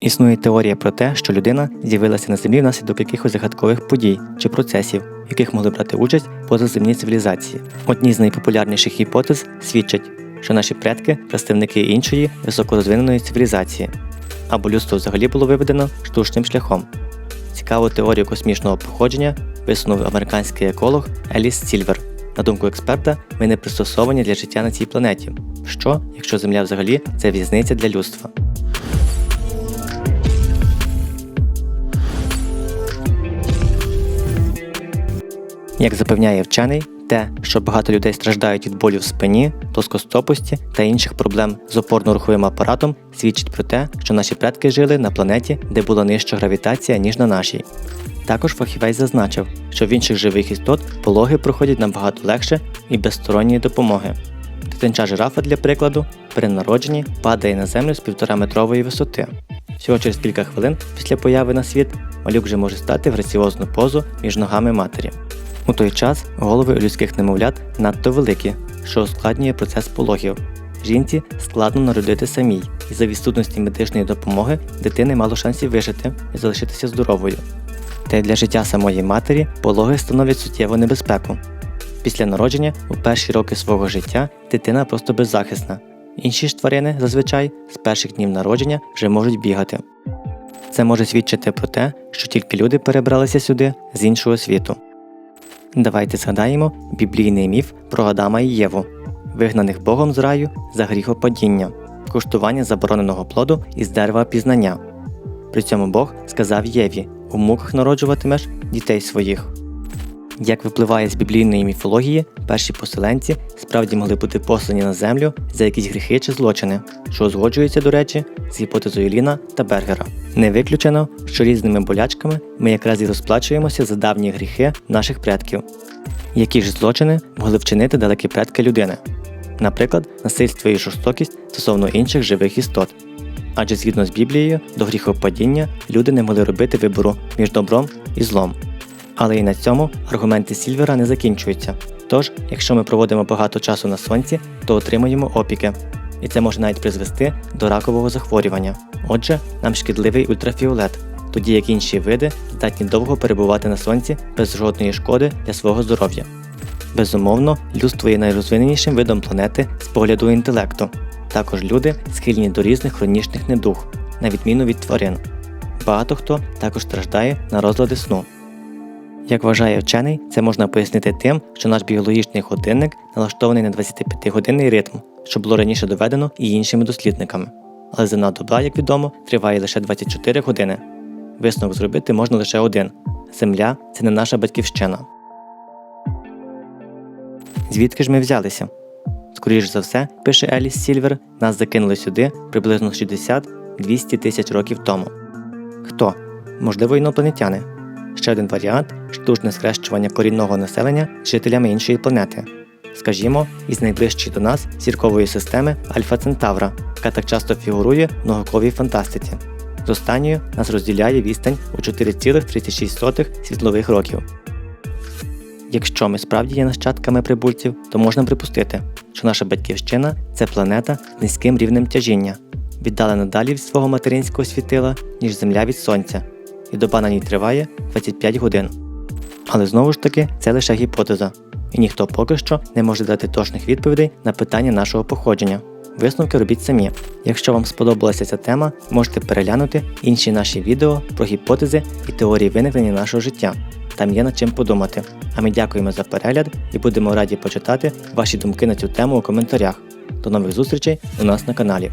Існує теорія про те, що людина з'явилася на землі внаслідок якихось загадкових подій чи процесів, в яких могли брати участь позаземні цивілізації. Одні з найпопулярніших гіпотез свідчать, що наші предки представники іншої високорозвиненої цивілізації, або людство взагалі було виведено штучним шляхом. Цікаву теорію космічного походження висунув американський еколог Еліс Сільвер. На думку експерта, ми не пристосовані для життя на цій планеті. Що, якщо Земля взагалі це в'язниця для людства? Як запевняє вчений, те, що багато людей страждають від болю в спині, плоскостопості та інших проблем з опорно-руховим апаратом, свідчить про те, що наші предки жили на планеті, де була нижча гравітація, ніж на нашій. Також фахівець зазначив, що в інших живих істот пологи проходять набагато легше і без сторонньої допомоги. Дитинча жирафа, для прикладу, при народженні падає на землю з півтораметрової висоти. Всього через кілька хвилин після появи на світ малюк вже може стати в граціозну позу між ногами матері. У той час голови людських немовлят надто великі, що ускладнює процес пологів. Жінці складно народити самій, і за відсутності медичної допомоги дитини мало шансів вижити і залишитися здоровою. Та й для життя самої матері пологи становлять суттєву небезпеку. Після народження у перші роки свого життя дитина просто беззахисна. Інші ж тварини зазвичай з перших днів народження вже можуть бігати. Це може свідчити про те, що тільки люди перебралися сюди з іншого світу. Давайте згадаємо біблійний міф про Адама і Єву, вигнаних Богом з раю за гріхопадіння, куштування забороненого плоду із дерева пізнання. При цьому Бог сказав Єві: у муках народжуватимеш дітей своїх. Як випливає з біблійної міфології, перші поселенці справді могли бути послані на землю за якісь гріхи чи злочини, що узгоджується, до речі, з гіпотезою Ліна та Бергера. Не виключено, що різними болячками ми якраз і розплачуємося за давні гріхи наших предків. Які ж злочини могли вчинити далекі предки людини? Наприклад, насильство і жорстокість стосовно інших живих істот. Адже згідно з Біблією, до гріхопадіння люди не могли робити вибору між добром і злом. Але і на цьому аргументи Сільвера не закінчуються. Тож, якщо ми проводимо багато часу на сонці, то отримуємо опіки, і це може навіть призвести до ракового захворювання. Отже, нам шкідливий ультрафіолет, тоді як інші види здатні довго перебувати на сонці без жодної шкоди для свого здоров'я. Безумовно, людство є найрозвиненішим видом планети з погляду інтелекту. Також люди схильні до різних хронічних недуг, на відміну від тварин. Багато хто також страждає на розлади сну. Як вважає вчений, це можна пояснити тим, що наш біологічний годинник налаштований на 25-годинний ритм, що було раніше доведено і іншими дослідниками. Але земна доба, як відомо, триває лише 24 години. Висновок зробити можна лише один: Земля це не наша батьківщина. Звідки ж ми взялися? Скоріше за все, пише Еліс Сільвер, нас закинули сюди приблизно 60-200 тисяч років тому. Хто? Можливо, інопланетяни. Ще один варіант штучне схрещування корінного населення з жителями іншої планети. Скажімо, із найближчої до нас зіркової системи Альфа Центавра, яка так часто фігурує в науковій фантастиці. З останньою нас розділяє відстань у 4,36 світлових років. Якщо ми справді є нащадками прибульців, то можна припустити, що наша батьківщина це планета з низьким рівнем тяжіння, віддалена далі від свого материнського світила, ніж Земля від Сонця, і доба на ній триває 25 годин. Але знову ж таки це лише гіпотеза, і ніхто поки що не може дати точних відповідей на питання нашого походження. Висновки робіть самі. Якщо вам сподобалася ця тема, можете переглянути інші наші відео про гіпотези і теорії виникнення нашого життя. Там є над чим подумати. А ми дякуємо за перегляд і будемо раді почитати ваші думки на цю тему у коментарях. До нових зустрічей у нас на каналі.